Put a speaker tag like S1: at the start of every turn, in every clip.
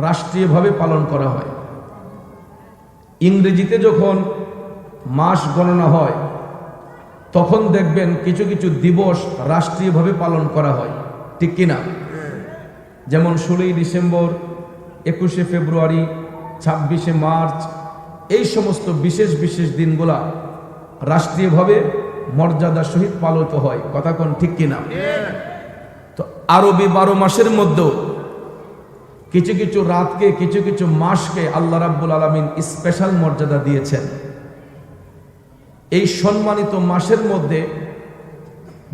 S1: রাষ্ট্রীয়ভাবে পালন করা হয়। ইংরেজিতে যখন মাস গণনা হয় তখন দেখবেন কিছু কিছু দিবস রাষ্ট্রীয়ভাবে পালন করা হয়। ঠিক কিনা? যেমন ষোলোই ডিসেম্বর একুশে ফেব্রুয়ারি ছাব্বিশে মার্চ এই সমস্ত বিশেষ বিশেষ দিনগুলা রাষ্ট্রীয়ভাবে মর্যাদার সহিত পালিত হয়। কথা কোন ঠিক কিনা? তো আরবি বারো মাসের মধ্যেও কিছু কিছু রাতকে, কিছু কিছু মাসকে আল্লাহ রাব্বুল আলমিন স্পেশাল মর্যাদা দিয়েছেন। এই সম্মানিত মাসের মধ্যে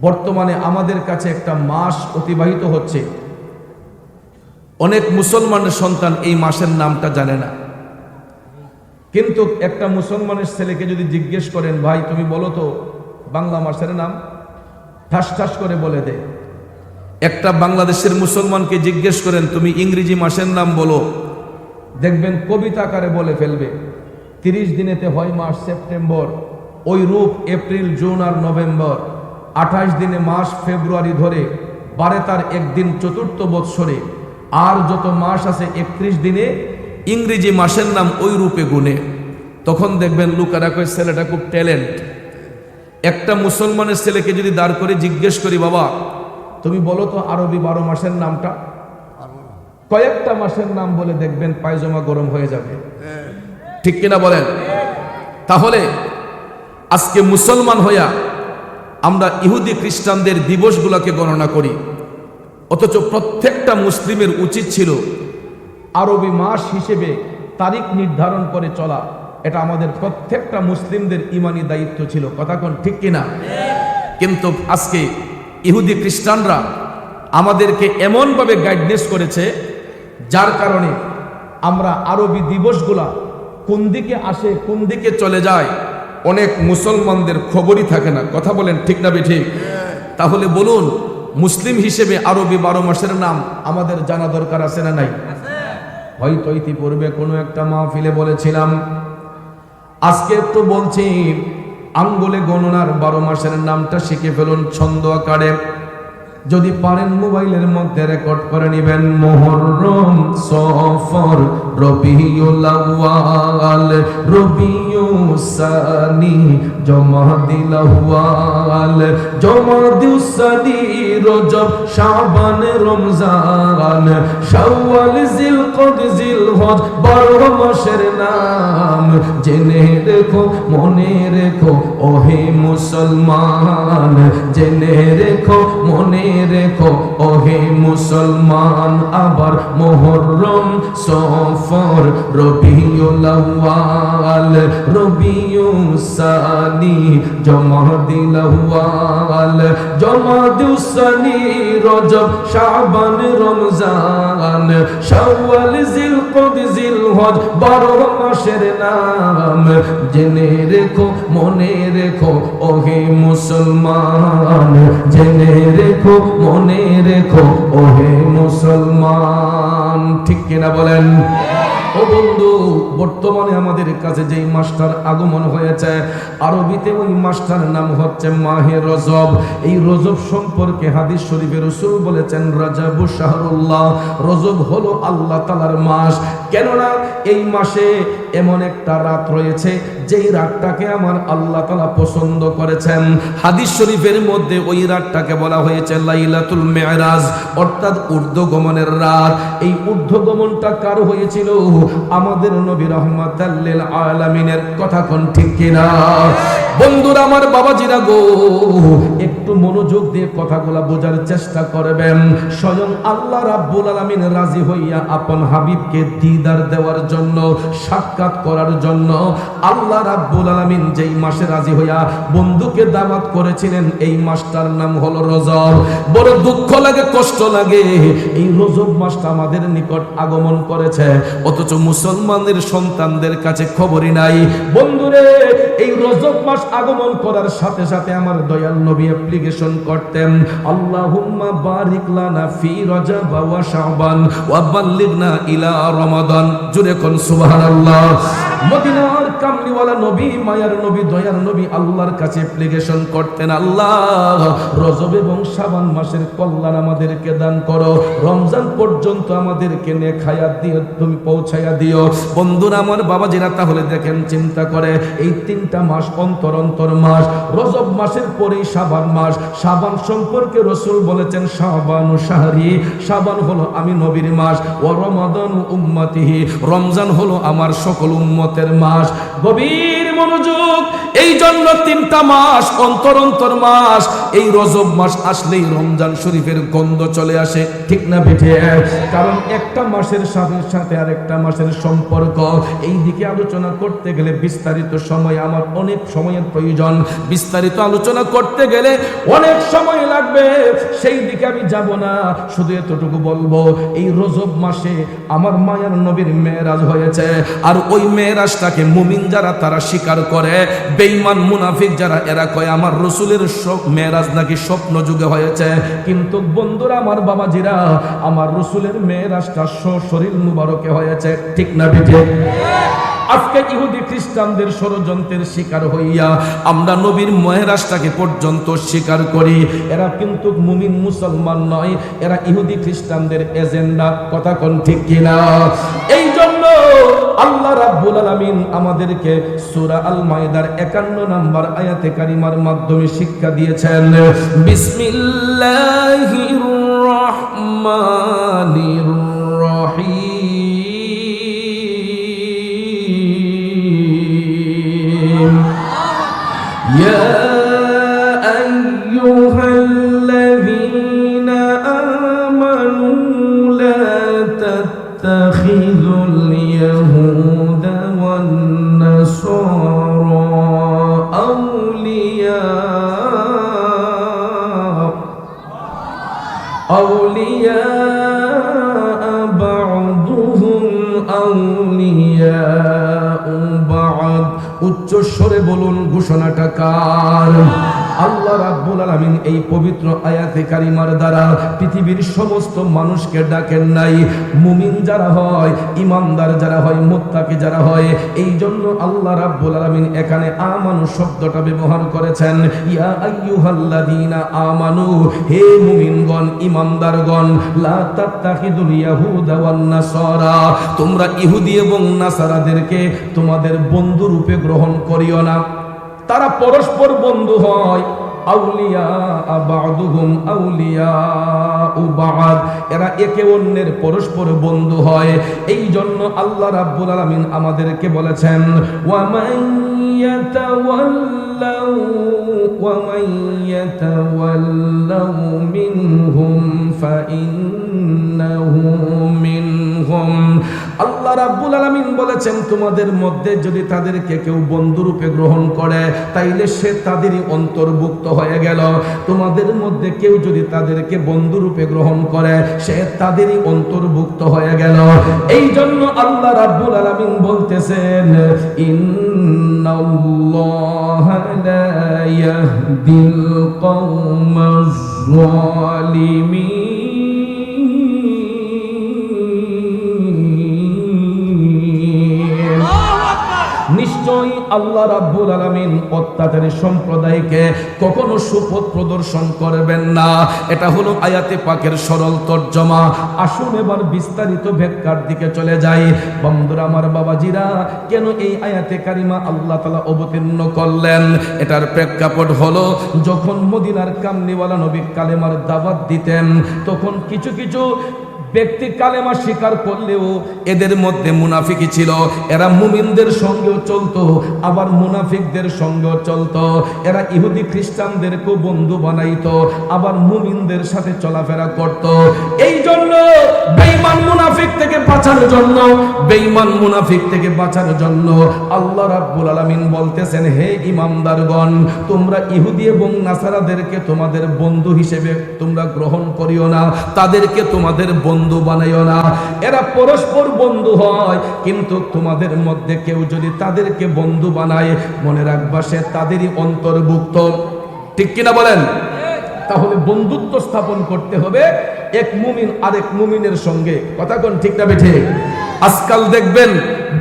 S1: বর্তমানে আমাদের কাছে একটা মাস অতিবাহিত হচ্ছে। অনেক মুসলমানের সন্তান এই মাসের নামটা জানে না। কিন্তু একটা মুসলমানের ছেলেকে যদি জিজ্ঞেস করেন, ভাই, তুমি বলো তো বাংলা মাসের নাম? ঠাস ঠাস করে বলে দে একটা বাংলাদেশের মুসলমানকে জিজ্ঞেস করেন, তুমি ইংরেজি মাসের নাম বলো। দেখবেন কবিতা আকারে বলে ফেলবে। তিরিশ দিনেতে হয় মাস সেপ্টেম্বর, ওই রূপ এপ্রিল, জুন আর নভেম্বর। আঠাশ দিনে মাস ফেব্রুয়ারি ধরে, বারে তার একদিন চতুর্থ বৎসরে। আর যত মাস আছে একত্রিশ দিনে, ইংরেজি মাসের নাম ওই রূপে গুনে। তখন দেখবেন লুকারা কয়, ছেলেটা খুব ট্যালেন্ট। একটা মুসলমানের ছেলেকে যদি দাঁড় করে জিজ্ঞেস করি, বাবা তুমি বলো তো আরবি বারো মাসের নামটা। কয়েকটা মাসের নাম বলে দেখবেন পায়জামা গরম হয়ে যাবে। ঠিক কিনা বলেন? তাহলে আজকে মুসলমান হইয়া আমরা ইহুদি খ্রিস্টানদের দিবসগুলোকে গণনা করি। অথচ প্রত্যেকটা মুসলিমের উচিত ছিল আরবি মাস হিসেবে তারিখ নির্ধারণ করে চলা। এটা আমাদের প্রত্যেকটা মুসলিমদের ইমানি দায়িত্ব ছিল। কথা কোন ঠিক কিনা? কিন্তু আজকে ইহুদি খ্রিস্টানরা আমাদেরকে এমনভাবে গাইডনেস করেছে, যার কারণে আমরা আরবি দিবসগুলা কোন দিকে আসে, কোন দিকে চলে যায়, অনেক মুসলমানদের খবরই থাকে না। কথা বলেন ঠিক না ঠিক তাহলে বলুন, মুসলিম হিসেবে আরবি বারো মাসের নাম আমাদের জানা দরকার আছে না নাই? হয়তো ইতিপূর্বে কোনো একটা মাহফিলে বলেছিলাম, আজকে একটু বলছি আঙ্গুলে গণনার বারো মাসের নামটা শিখে ফেলুন ছন্দ আকারে। যদি পারেন মোবাইলের মধ্যে রেকর্ড করে নেবেন। মোহরম সফর রবিউল আউয়াল, রবিউসানি জমা দিলাওয়াল জমা দিউসানি রজব শাবান রমজান, শাওয়াল, জিলকদ জিলহজ বারো মাসের নাম জেনে রেখো, মনে রেখো, ওহে মুসলমান। জেনে রেখো, মনে রেখো, ওহে মুসলমান। আবার মোহরম সফর রবিউল আউয়াল, রবিউসানি জমা দিলাওয়াল জমা দিউসানি রজব, শাবান, রমজান, শাওয়াল নাম। রেখো মনে রেখো মুসলমান। জেনে রেখো মনে রেখো ওহে মুসলমান। ঠিক কিনা বলেন? ও বন্ধু, বর্তমানে আমাদের কাছে যেই মাস্টার আগমন হয়েছে, আরবিতে ওই মাস্টার নাম হচ্ছে মাহে রজব। এই রজব সম্পর্কে হাদিস শরীফের রসুল বলেছেন, রাজাবু শাহরুল্লাহ, রজব হলো আল্লাহ তালার মাস। কেননা এই মাসে এমন একটা রাত রয়েছে, যেই রাতটাকে আমার আল্লাহ তালা পছন্দ করেছেন। হাদিস শরীফের মধ্যে ওই রাতটাকে বলা হয়েছে লাইলাতুল মেয়রাজ অর্থাৎ ঊর্ধ্বগমনের রাত। এই ঊর্ধ্বগমনটা কার হয়েছিল? আমাদের নবী রহমাতাল্লিল আলামিনের কথা কোন ঠিক কিনা? বন্ধুরা, আমার বাবাজিরা গো, একটু মনোযোগ দিয়ে কথাগুলা বোঝার চেষ্টা করবেন। স্বয়ং আল্লাহ রাব্বুল আলামিন রাজি হইয়া আপন হাবিবকে দিদার দেওয়ার জন্য, সাক্ষাৎ করার জন্য আল্লাহ রাব্বুল আলামিন যেই মাসে রাজি হইয়া বন্ধুকে দাওয়াত করেছিলেন, এই মাসটার নাম হলো রজব। বড় দুঃখ লাগে, কষ্ট লাগে। এই রজব মাসটা আমাদের নিকট আগমন করেছে। অথচ মুসলমানদের সন্তানদের কাছে খবরই নাই। বন্ধুরে, এই রজব মাস আগমন করার সাথে সাথে আমার দয়াল নবী অ্যাপ্লিকেশন করতেন। আল্লাহুম্মা বারিক লানা ফি রজব ওয়া শাবান ওয়া বাল্লিগনা ইলা রমাদান। জুড়ে কোন সুবহানাল্লাহ। মদিনার কামলিওয়ালা নবী, মায়ার নবী, দয়ার নবী আল্লাহর কাছে অ্যাপ্লিকেশন করতেন। আল্লাহ, রজব এবং শাবান মাসের কল্যাণ আমাদেরকে দান করো। রমজান পর্যন্ত আমাদেরকে নে খায়া দিয়ে তুমি পৌঁছায়া দিও। বন্ধুরা, আমার বাবাজিরা তাহলে দেখেন, চিন্তা করে, এই তিনটা মাস অন্তর অন্তর মাস, রজব মাসের পরেই শাবান মাস। শাবান সম্পর্কে রসুল বলেছেন, শাবান শাহরি, শাবান হলো আমি নবীর মাস, ও রমাদান উম্মতিহি। রমজান হলো আমার সকল উম্মতের মাস। গভীর মনোযোগ, এই জন্য তিনটা মাস অন্তর অন্তর মাস এই রজব মাস আসলেই রমজান শরীফের গন্ধ চলে আসে, ঠিক না বেঠে? কারণ একটা মাসের সাথে সাথে আরেকটা মাসের সম্পর্ক। এই দিকে আলোচনা করতে গেলে বিস্তারিত সময় আমার অনেক সময়ের প্রয়োজন। বিস্তারিত আলোচনা করতে গেলে অনেক সময় লাগবে। সেই দিকে আমি যাব না, শুধু এতটুকু বলব, এই রজব মাসে আমার মায়ার নবীর মেয়েরাজ হয়েছে। আর ওই মেয়েরাজটাকে মুমিন যারা, তারা স্বীকার করে। বেঈমান মুনাফিক যারা, এরা কয়, আমার রসুলের সব মেয়েরাজ নাকি স্বপ্ন যুগে হয়েছে। কিন্তু বন্ধুরা, আমার বাবাজিরা, আমার রসুলের মেয়ের মেয়েরাজটা শরীর মুবারকে হয়েছে। ঠিক না বিঠে? আজকে ইহুদি খ্রিস্টানদের ষড়যন্ত্রের শিকার হইয়া আমরা নবীর মহেরাজটাকে পর্যন্ত স্বীকার করি। এরা কিন্তু মুমিন মুসলমান নয়, এরা ইহুদি খ্রিস্টানদের এজেন্ডা। কথা কোন ঠিক কিনা? এই জন্য আল্লাহ রাব্বুল আলামিন আমাদেরকে সূরা আল মাইদার 51 নম্বর আয়াতে কারিমার মাধ্যমে শিক্ষা দিয়েছেন। বিসমিল্লাহির রহমানির উচ্চস্বরে বলুন ঘোষণাটা কার? আল্লাহ রাব্বুল আলামিন এই পবিত্র আয়াতে কারিমার দ্বারা পৃথিবীর সমস্ত মানুষকে ডাকেন নাই। মুমিন যারা হয়, ইমানদার যারা হয়, মুত্তাকি যারা হয় এই জন্য আল্লাহ রাব্বুল আলামিন এখানে আমানু শব্দটা ব্যবহার করেছেন। ইয়া আইয়ুহাল্লাযীনা আমানু, হে মুমিনগণ, ইমানদারগণ, লা তাত্তাখিদুল ইয়াহুদা ওয়ান নাসারা, তোমরা ইহুদি এবং নাসারাদেরকে তোমাদের বন্ধু রূপে গ্রহণ করিও না। তারা পরস্পর বন্ধু হয়। আউলিয়া আউলিয়া এরা একে অন্যের পরস্পর বন্ধু হয়। এই জন্য আল্লাহ রাব্বুল আলামিন আমাদেরকে বলেছেন মিনহুম ফাইন্নাহু আল্লাহ রাব্বুল আলামিন বলেছেন, তোমাদের মধ্যে যদি তাদেরকে কেউ বন্ধুরূপে গ্রহণ করে, তাইলে সে তাদেরই অন্তর্ভুক্ত হয়ে গেল। তোমাদের মধ্যে কেউ যদি তাদেরকে বন্ধুরূপে গ্রহণ করে, সে তাদেরই অন্তর্ভুক্ত হয়ে গেল। এই জন্য আল্লাহ রাব্বুল আলামিন বলতেছেন, ইন্নাল্লাহা লা ইয়াহদিল কওমাজ জালিমিন আল্লাহ রাব্বুল আলামিন অত্যাচারী সম্প্রদায়কে কখনো সুপথ প্রদর্শন করবেন না। এটা হলো আয়াতে পাকের সরল তর্জমা। আসুন এবার বিস্তারিত ব্যাখ্যার দিকে চলে যাই। বন্ধুরা, আমার বাবাজিরা, কেন এই আয়াতে কারিমা আল্লাহ তালা অবতীর্ণ করলেন? এটার প্রেক্ষাপট হলো, যখন মদিনার কামনিওয়ালা নবী কালেমার দাওয়াত দিতেন, তখন কিছু কিছু ব্যক্তি কালেমা স্বীকার করলেও এদের মধ্যে মুনাফিকি ছিল। এরা মুমিনদের সঙ্গেও চলতো, আবার মুনাফিকদের সঙ্গেও চলতো। এরা ইহুদি খ্রিস্টানদেরকেও বন্ধু বানাইতো, আবার মুমিনদের সাথে চলাফেরা করত। এই জন্য বেঈমান মুনাফিক থেকে বাঁচার জন্য, বেঈমান মুনাফিক থেকে বাঁচার জন্য আল্লাহ রাব্বুল আলামিন বলতেছেন, হে ইমামদারগণ তোমরা ইহুদি এবং নাসারাদেরকে তোমাদের বন্ধু হিসেবে তোমরা গ্রহণ করিও না। তাদেরকে তোমাদের বন্ধু বানাইও না। এরা পরস্পর বন্ধু হয়, কিন্তু তোমাদের মধ্যে কেউ যদি তাদেরকে বন্ধু বানায়, মনে রাখবা সে তাদেরই অন্তর্ভুক্ত। ঠিক কিনা বলেন? তাহলে বন্ধুত্ব স্থাপন করতে হবে, এক মুমিন আরেক মুমিনের সঙ্গে। কথা কোন ঠিক না বেঠে আজকাল দেখবেন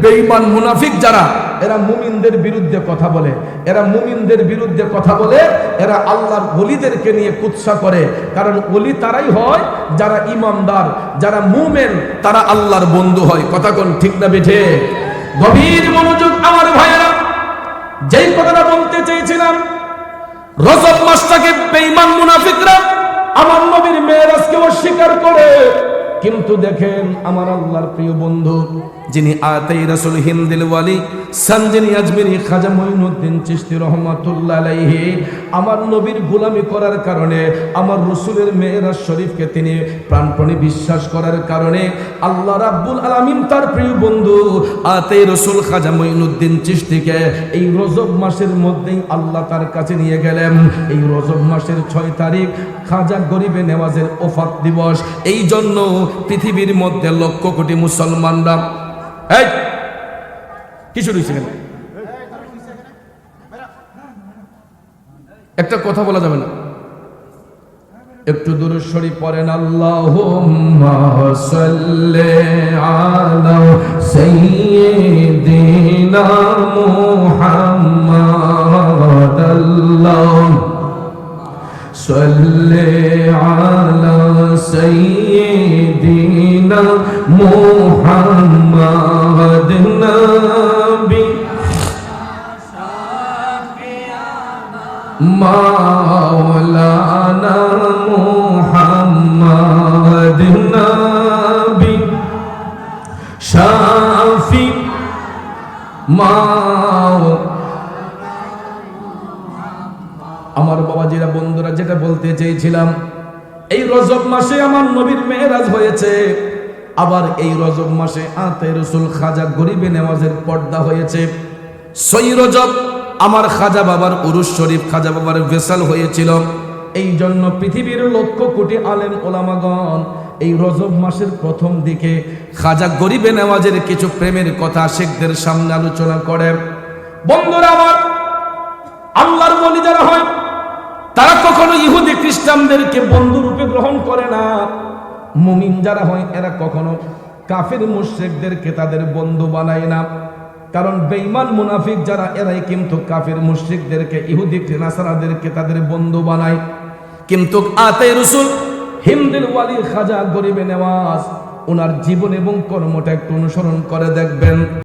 S1: বেঈমান মুনাফিক যারা, এরা মুমিনদের বিরুদ্ধে কথা বলে, এরা মুমিনদের বিরুদ্ধে কথা বলে, এরা আল্লাহর ওলিদেরকে নিয়ে কুৎসা করে। কারণ ওলি তারাই হয় যারা ইমানদার, যারা মুমেন, তারা আল্লাহর বন্ধু হয়। কথা কোন ঠিক না বেঠে? গভীর মনোযোগ আমার ভাইয়েরা, যেই কথাটা বলতে চেয়েছিলাম, রজব মাসটাকে বেঈমান মুনাফিকরা, আমার নবীর করে কিন্তু দেখেন আমার আল্লাহর প্রিয় বন্ধু, যিনি আতাই রাসূল হিন্দিল ওয়ালি সঞ্জনী আজমিরি খাজা মঈনুদ্দিন চিশতি রহমাতুল্লাহ আলাইহি, আমার নবীর গোলামি করার কারণে, আমার রসুলের মেয়েরা শরীফকে তিনি প্রাণপণে বিশ্বাস করার কারণে, আল্লাহ রাব্বুল আলামিন তার প্রিয় বন্ধু, আতাই রসুল খাজা মঈনুদ্দিন চিশতিকে এই রজব মাসের মধ্যেই আল্লাহ তার কাছে নিয়ে গেলেন। এই রজব মাসের ছয় তারিখ, খাজা গরিবে নেওয়াজের ওফাত দিবস। এই জন্য পৃথিবীর মধ্যে লক্ষ কোটি মুসলমানরা। এই! কিছু রয়েছে একটা কথা বলা যাবে না। একটু দূর সরি পড়েন আল্লাহ আল্লাহ। صل على سيدنا محمد نبي مولانا محمد نبي شافي مولانا আমার বাবাজিরা বন্ধুরা যেটা বলতে চেয়েছিলাম, এই রজব মাসে আমার নবীর মেয়েরাজ হয়েছে, আবার এই রজব মাসে আতে রসুল খাজা গরিবে নেওয়াজের পর্দা হয়েছে। সই রজব আমার খাজা বাবার উরুস শরীফ, খাজা বাবার ভেসাল হয়েছিল। এই জন্য পৃথিবীর লক্ষ কোটি আলেম ওলামাগণ এই রজব মাসের প্রথম দিকে খাজা গরিবে নেওয়াজের কিছু প্রেমের কথা শেখদের সামনে আলোচনা করে। বন্ধুরা আমার, আল্লাহর বলি যারা হয় তারা কখনো ইহুদি খ্রিস্টানদেরকে বন্ধু রূপে গ্রহণ করে না। মুমিন যারা হয়, এরা কখনো কাফের মুশ্রিকদেরকে তাদের বন্ধু বানায় না। কারণ বেঈমান মুনাফিক যারা, এরাই কিন্তু কাফের মুশ্রিকদেরকে, ইহুদি নাসারাদেরকে তাদের বন্ধু বানায়। কিন্তু আতে রসুল হিমদিল ওয়ালি খাজা গরিবে নেওয়াজ ওনার জীবন এবং কর্মটা একটু অনুসরণ করে দেখবেন।